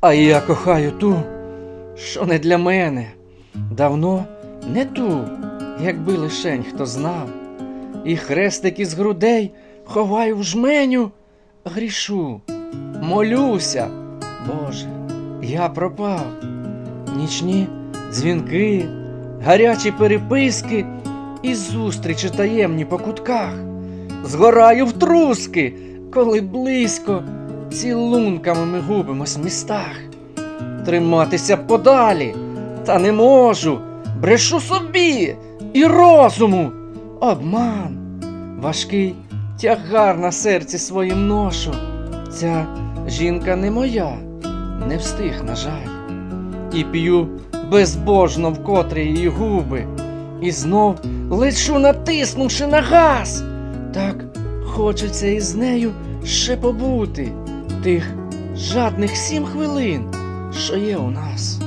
А я кохаю ту, що не для мене. Давно не ту, якби лишень хто знав. І хрестик із грудей ховаю в жменю, грішу, молюся, Боже, я пропав. Нічні дзвінки, гарячі переписки і зустрічі таємні по кутках. Згораю в труски, коли близько цілунками ми губимось в містах. Триматися подалі, та не можу, брешу собі і розуму. Обман, важкий тягар на серці своїм ношу. Ця жінка не моя, не встиг, на жаль. І п'ю безбожно вкотре її губи, і знов лечу, натиснувши на газ. Так хочеться із нею ще побути тих жадних сім хвилин, що є у нас.